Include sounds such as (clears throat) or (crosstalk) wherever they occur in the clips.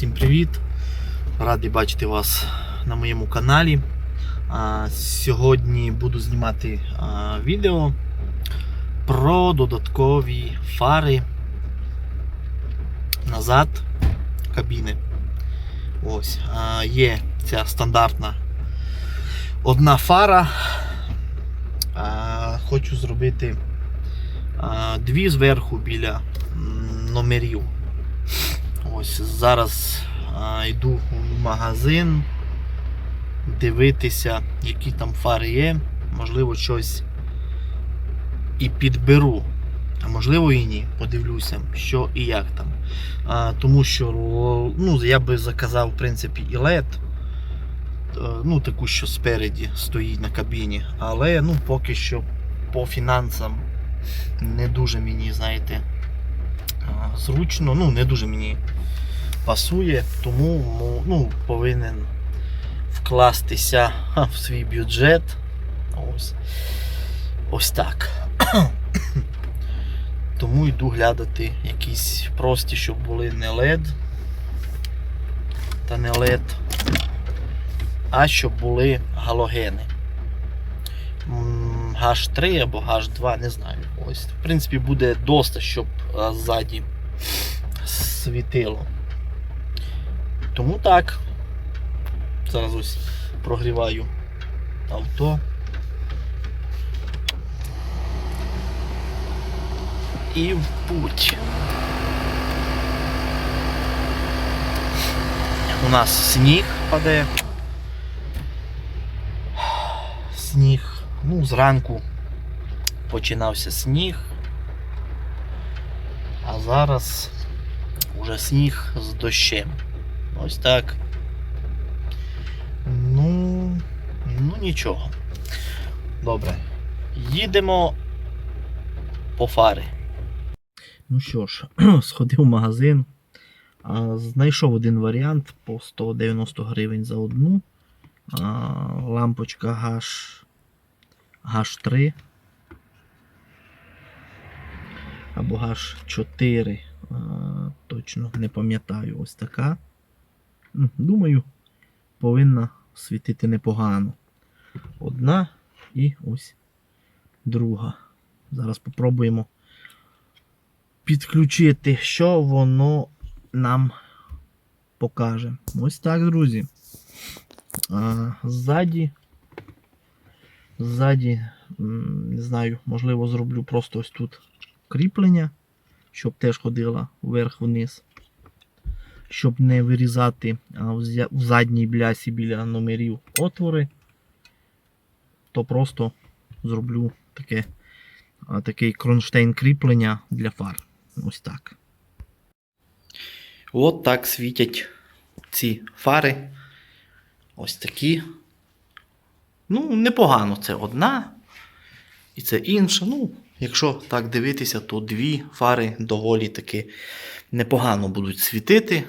Всім привіт! Радий бачити вас на моєму каналі. Сьогодні буду знімати відео про додаткові фари назад кабіни. Ось, є ця стандартна одна фара. Хочу зробити дві зверху біля номерів. Ось зараз а, йду в магазин дивитися, які там фари є. Можливо, щось і підберу. А можливо і ні. Подивлюся, що і як там. А, тому що ну, я би заказав, в принципі, і LED. Е, Ну, таку, що спереді стоїть на кабіні. Але ну, поки що по фінансам не дуже мені, знаєте, зручно, ну не дуже мені пасує, тому ну, повинен вкластися (laughs) в свій бюджет. Ось, ось так. (coughs) Тому йду глядати якісь прості, щоб були не LED та не LED, а щоб були галогени. М, H3 або H2, не знаю. Ось, в принципі, буде доста, щоб а, ззаді світило. Тому так. Зараз ось прогріваю авто. І в путь. У нас сніг паде. Сніг. Ну, зранку починався сніг. А зараз уже сніг з дощем. Ось так. Ну, ну нічого. Добре. Їдемо по фари. Ну що ж, (clears throat) сходив в магазин. а, Знайшов один варіант по 190 гривень за одну. А, Лампочка H, H3 або H4. а, Точно не пам'ятаю, ось така. Думаю, повинна світити непогано. Одна і ось друга. Зараз попробуємо підключити, що воно нам покаже. Ось так, друзі. Ззаді. Ззаді, не знаю, можливо, зроблю просто ось тут кріплення, щоб теж ходила вверх-вниз. Щоб не вирізати в задній блясі біля номерів отвори, то просто зроблю таке, такий кронштейн кріплення для фар. Ось так. От так світять ці фари. Ось такі. Ну, непогано, це одна і це інша. Ну, якщо так дивитися, то дві фари доволі таки непогано будуть світити.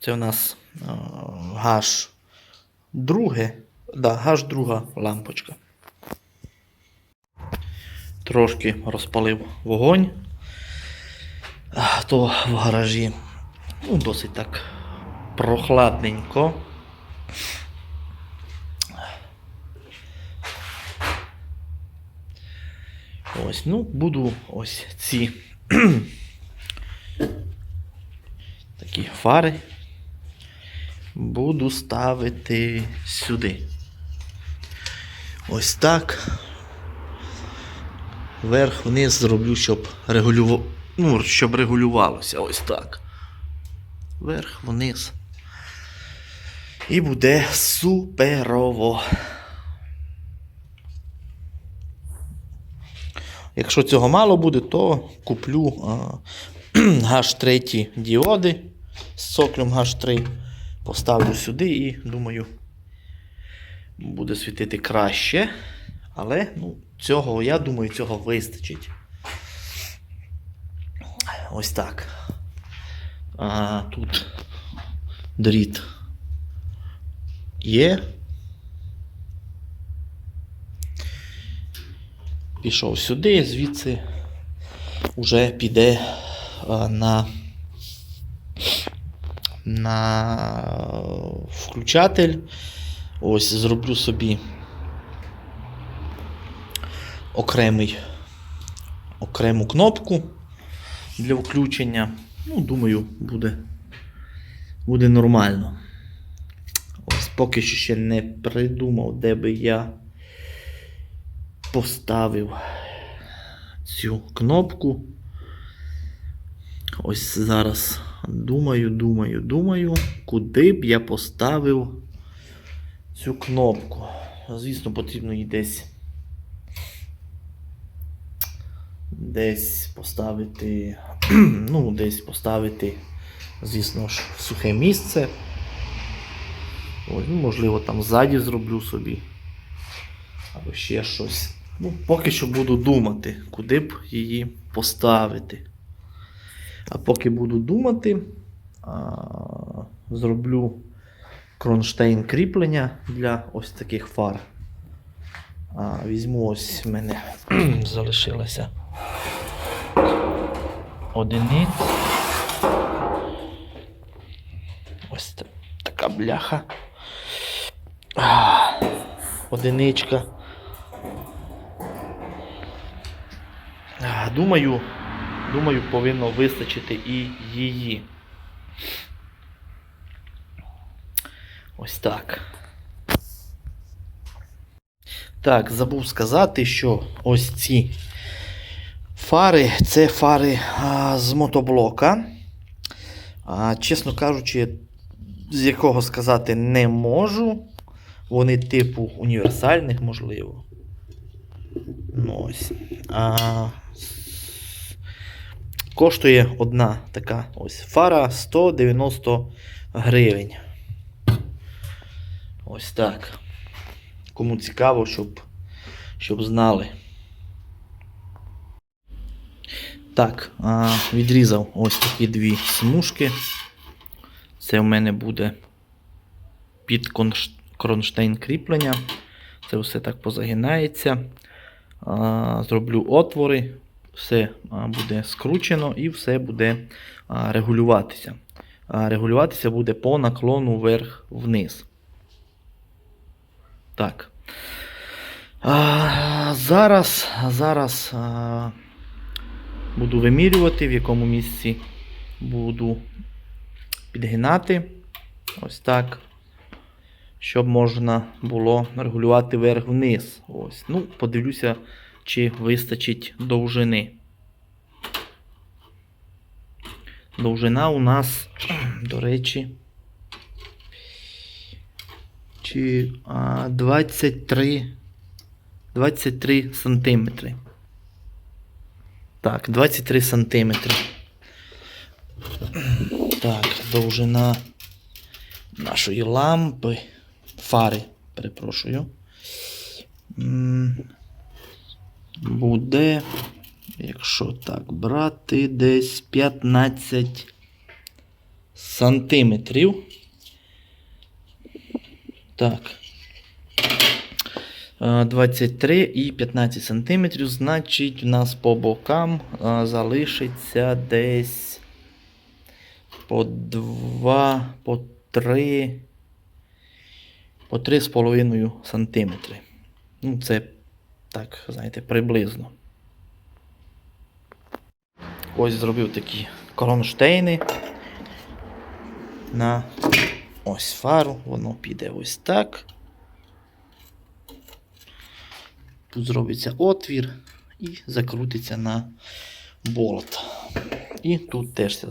Це у нас гаш друге. Да, гаш друга лампочка. Трошки розпалив вогонь. То в гаражі ну, досить так прохладненько. Ось, ну, буду ось ці такі фари буду ставити сюди. Ось так. Вверх вниз зроблю, щоб регулював... ну, щоб регулювалося. Ось так. Вверх вниз. І буде суперово. Якщо цього мало буде, то куплю H3 діоди з соклем H3. Поставлю сюди і думаю, буде світити краще. Але ну, цього, я думаю, цього вистачить. Ось так. А, тут дріт є. Пішов сюди, звідси вже піде на на включатель. Ось зроблю собі окремий, окрему кнопку для включення. Ну, думаю, буде, буде нормально. Поки що ще не придумав, де би я поставив цю кнопку. Ось зараз думаю, думаю, думаю, куди б я поставив цю кнопку. Звісно, потрібно її десь десь поставити, (clears throat) ну, десь поставити, звісно ж, в сухе місце. Ось, ну, можливо, там ззаді зроблю собі. Або ще щось. Ну, поки що буду думати, куди б її поставити. А поки буду думати, а, зроблю кронштейн кріплення для ось таких фар. А, візьму ось в мене (clears throat) залишилося одиниць. Ось та- така бляха. Одиничка. Думаю, думаю, повинно вистачити і її. Ось так. Так, забув сказати, що ось ці фари це фари а, з мотоблока. А, чесно кажучи, з якого сказати не можу. Вони типу універсальних, можливо. Ну, ось. А, коштує одна така ось фара 190 гривень. Ось так. Кому цікаво, щоб, щоб знали. Так, а, відрізав ось такі дві смужки. Це в мене буде під конш- кронштейн кріплення. Це все так позагинається. Зроблю отвори, все буде скручено і все буде регулюватися. Регулюватися буде по наклону вверх-вниз. Так. Зараз зараз буду вимірювати, в якому місці буду підгинати. Ось так. Щоб можна було регулювати вверх-вниз. Ось. Ну, подивлюся, чи вистачить довжини. Довжина у нас, до речі, чи 23, 23 сантиметри. Так, 23 сантиметри. Так, довжина нашої лампи. Фари, перепрошую. Буде, якщо так брати, десь 15 сантиметрів. Так. Е, 23 і 15 сантиметрів. Значить, у нас по бокам е, залишиться десь по 2, по 3, по 3,5 сантиметри. Ну, це так, знаєте, приблизно. Ось зробив такі кронштейни на ось фару, воно піде ось так. Тут зробиться отвір і закрутиться на болт. І тут теж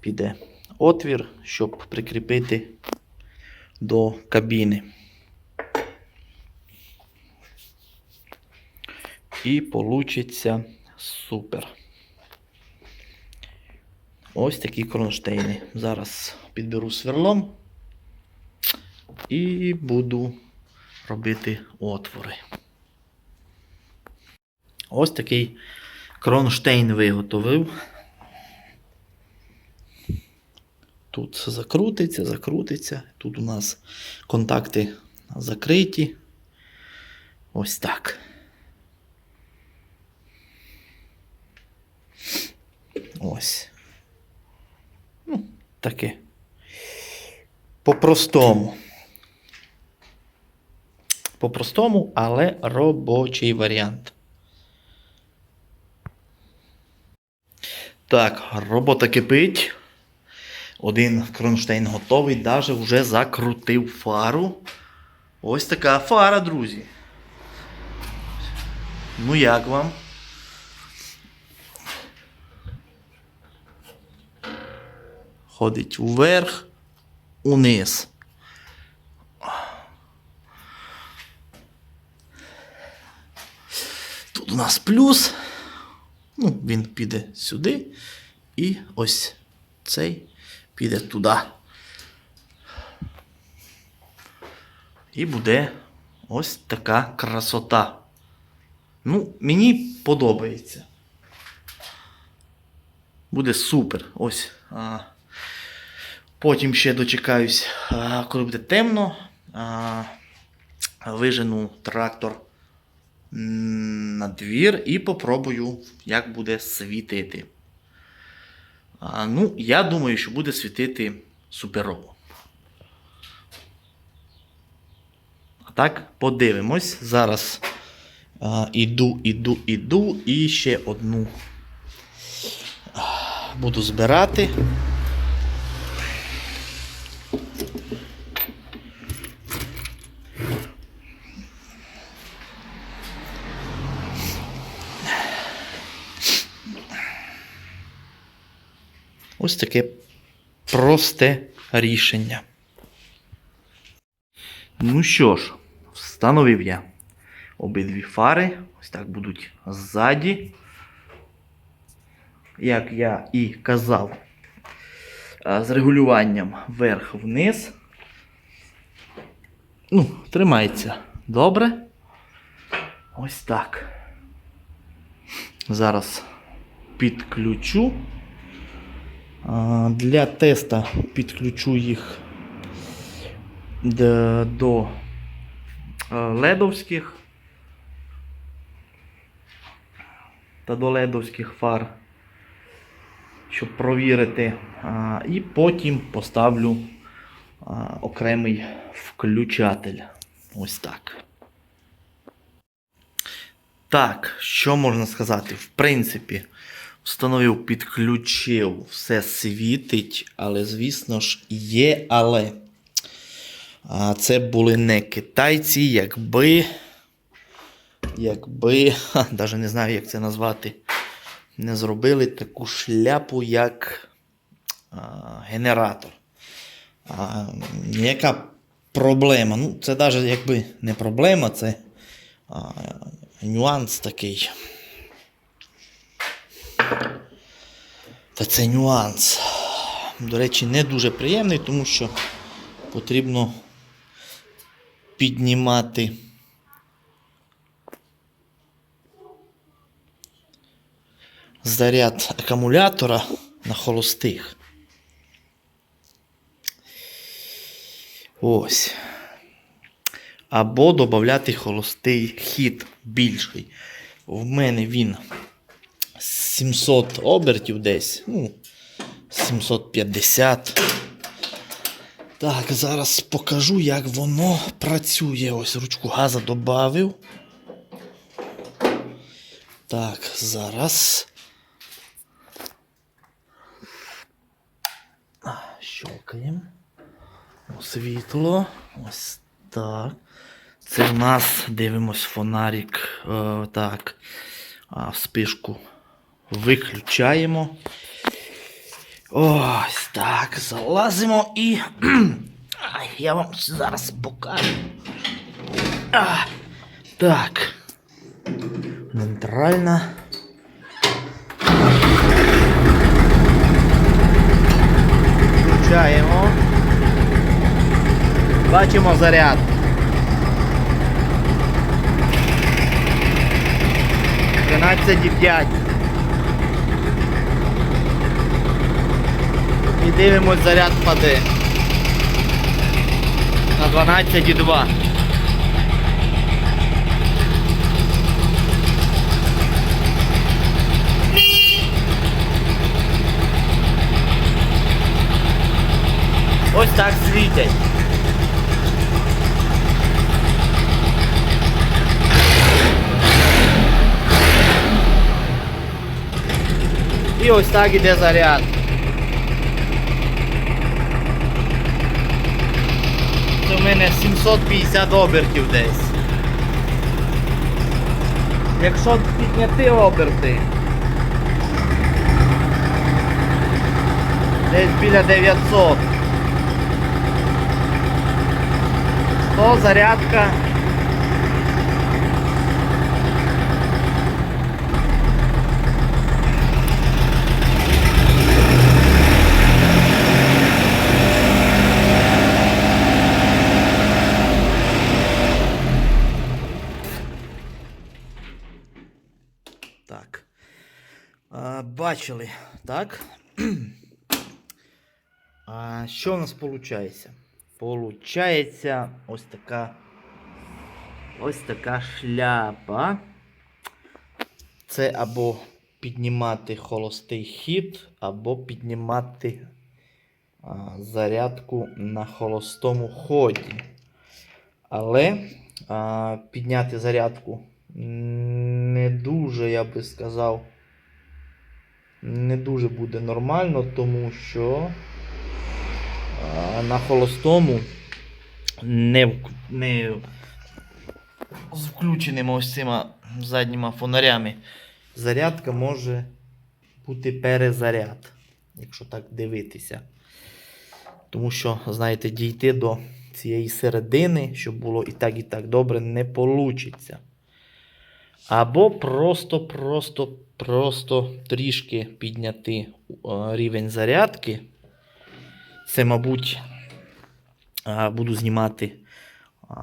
піде отвір, щоб прикріпити до кабіни. І получиться супер. Ось такі кронштейни. Зараз підберу сверлом і буду робити отвори. Ось такий кронштейн виготовив. Тут закрутиться, закрутиться. Тут у нас контакти закриті. Ось так. Ось. Ну, таке. По-простому. По-простому, але робочий варіант. Так, робота кипить. Один кронштейн готовий, навіть вже закрутив фару. Ось така фара, друзі. Ну як вам? Ходить вверх, униз. Тут у нас плюс. Ну, він піде сюди. І ось цей піде туди. І буде ось така красота. Ну, мені подобається. Буде супер. Ось. Потім ще дочекаюсь, коли буде темно. Вижену трактор на двір і попробую, як буде світити. Ну, я думаю, що буде світити суперово. А так, подивимось. Зараз а, іду, іду, іду і ще одну буду збирати. Ось таке просте рішення. Ну що ж, встановив я обидві фари. Ось так будуть ззаді. Як я і казав, з регулюванням вверх-вниз. Ну, тримається добре. Ось так. Зараз підключу. Для теста підключу їх до е, ледовських та до ледовських фар, щоб провірити. І потім поставлю окремий включатель. Ось так. Так, що можна сказати? В принципі, встановив, підключив, все світить, але, звісно ж, є але. Це були не китайці, якби. Якби. Навіть не знаю, як це назвати. Не зробили таку шляпу, як а, генератор. А, ніяка проблема. Ну, це навіть якби не проблема, це а, нюанс такий. Та це нюанс. До речі, не дуже приємний, тому що потрібно піднімати заряд акумулятора на холостих. Ось. Або додати холостий хід більший. В мене він 700 обертів десь. Ну, 750. Так, зараз покажу, як воно працює. Ось ручку газа додав. Так, зараз. Щелкаємо. Світло. Ось так. Це в нас дивимось фонарик. Е, так. А, спишку виключаємо. Ось так. Залазимо і. (clears throat) Ай, я вам зараз покажу. А, так. Нейтральна. Включаємо. Бачимо заряд. Тринадцять і п'ять. І дивимось, заряд впаде. На 12,2. ось так світять. І ось так іде заряд. Це в мене 750 обертів десь. Якщо підняти оберти, десь біля 900, то зарядка Так. А, бачили, так? (clears throat) А що у нас виходить? Получається ось така. Ось така шляпа. Це або піднімати холостий хід, або піднімати а, зарядку на холостому ході. Але а, підняти зарядку не дуже, я би сказав, не дуже буде нормально, тому що на холостому не, не з включеними ось цими задніми фонарями зарядка може бути перезаряд, якщо так дивитися. Тому що, знаєте, дійти до цієї середини, щоб було і так, і так добре, не вийде. Або просто, просто, трішки підняти е, рівень зарядки. Це, мабуть, е, буду знімати е,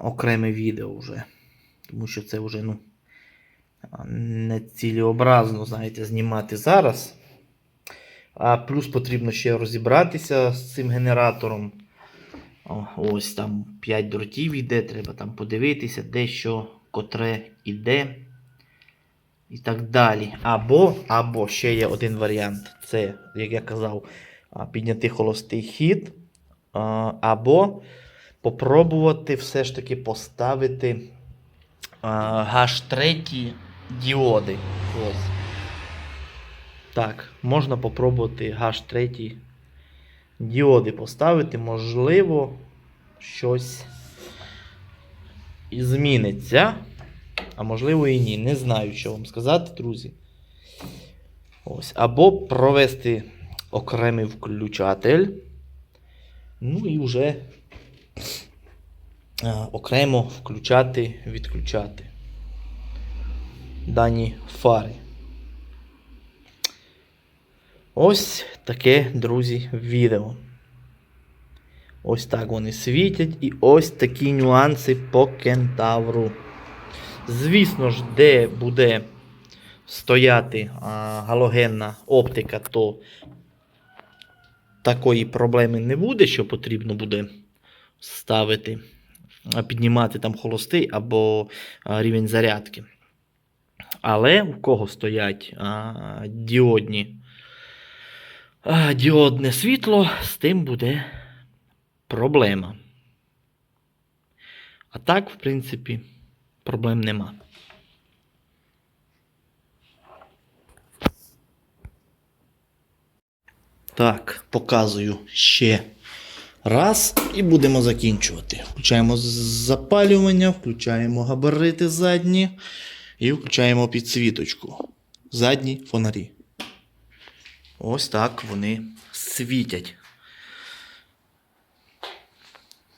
окреме відео вже. Тому що це вже ну, не цілеобразно, знаєте, знімати зараз. А плюс потрібно ще розібратися з цим генератором. Ось там 5 дротів іде, треба там подивитися, де що, котре іде. І так далі. Або, або ще є один варіант. Це, як я казав, підняти холостий хід. Або попробувати все ж таки поставити H3 діоди. Ось. Так, можна попробувати H3 діоди поставити. Можливо, щось і зміниться. А можливо і ні. Не знаю, що вам сказати, друзі. Ось. Або провести окремий включатель. Ну і вже а, окремо включати, відключати дані фари. Ось таке, друзі, відео. Ось так вони світять. І ось такі нюанси по кентавру. Звісно ж, де буде стояти галогенна оптика, то такої проблеми не буде, що потрібно буде ставити, піднімати там холостий або рівень зарядки. Але у кого стоять діодні, діодне світло, з тим буде проблема. А так, в принципі, проблем нема. Так, показую ще раз і будемо закінчувати. Включаємо запалювання, включаємо габарити задні і включаємо підсвіточку. Задні фонарі. Ось так вони світять.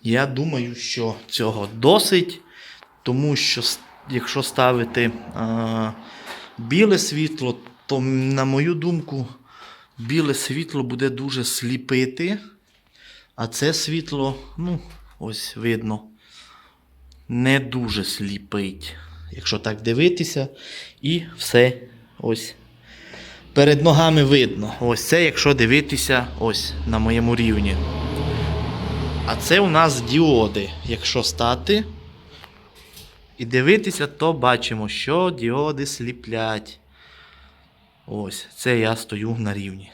Я думаю, що цього досить, тому що якщо ставити а, біле світло, то, на мою думку, біле світло буде дуже сліпити. А це світло, ну, ось видно, не дуже сліпить. Якщо так дивитися, і все ось перед ногами видно. Ось це, якщо дивитися ось на моєму рівні. А це у нас діоди. Якщо стати і дивитися, то бачимо, що діоди сліплять. Ось, це я стою на рівні.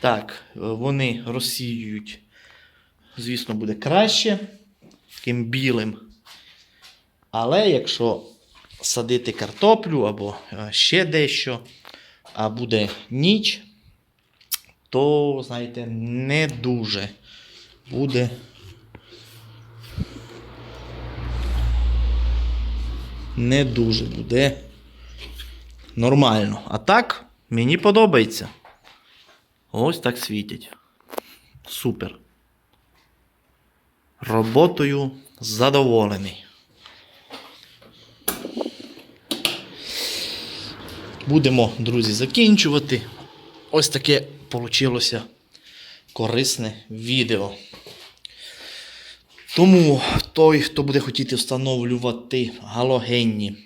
Так, е, вони розсіюють, звісно, буде краще, таким білим. Але якщо садити картоплю або е, ще дещо, а буде ніч, то, знаєте, не дуже буде. Не дуже буде нормально. А так, мені подобається. Ось так світять. Супер. Роботою задоволений. Будемо, друзі, закінчувати. Ось таке вийшло корисне відео. Тому той, хто буде хотіти встановлювати галогенні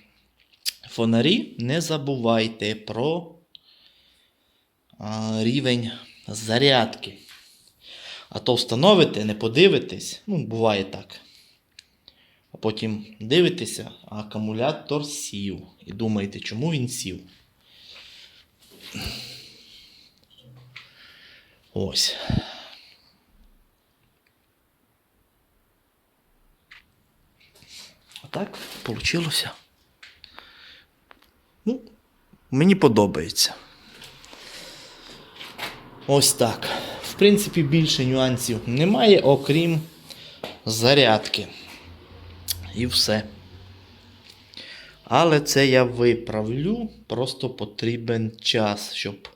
фонарі, не забувайте про рівень зарядки. А то встановите, не подивитесь, ну, буває так. А потім дивитеся, а акумулятор сів. І думаєте, чому він сів? Ось. Отак вийшло. Ну, мені подобається. Ось так. В принципі, більше нюансів немає, окрім зарядки. І все. Але це я виправлю. Просто потрібен час, щоб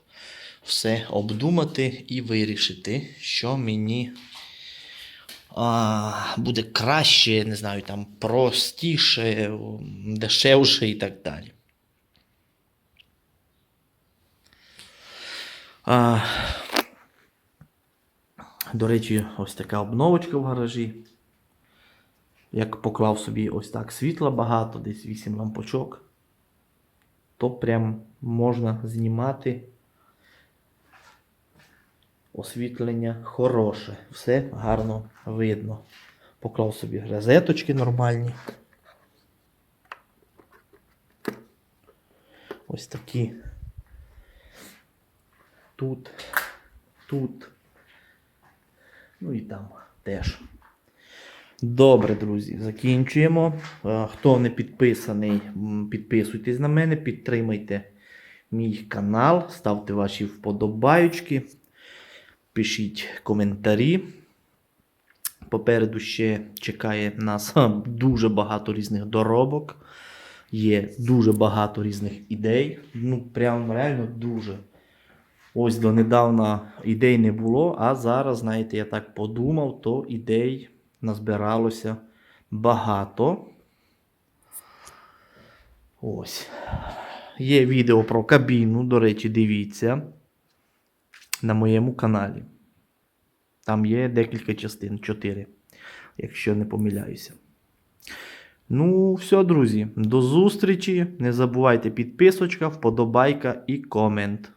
все обдумати і вирішити, що мені буде краще, не знаю, там простіше, дешевше і так далі. А, до речі, ось така обновочка в гаражі. Як поклав собі ось так світла багато, десь 8 лампочок, то прям можна знімати освітлення хороше. Все гарно видно. Поклав собі розеточки нормальні. Ось такі. Тут, тут. Ну і там теж. Добре, друзі, закінчуємо. Е, Хто не підписаний, підписуйтесь на мене, підтримайте мій канал, ставте ваші вподобаючки, пишіть коментарі. Попереду ще чекає нас дуже багато різних доробок. Є дуже багато різних ідей. Ну, прям реально дуже. Ось донедавна ідей не було, а зараз, знаєте, я так подумав, то ідей назбиралося багато. Ось. Є відео про кабіну, до речі, дивіться на моєму каналі. Там є декілька частин, 4, якщо не помиляюся. Ну, все, друзі, до зустрічі. Не забувайте підписочка, вподобайка і комент.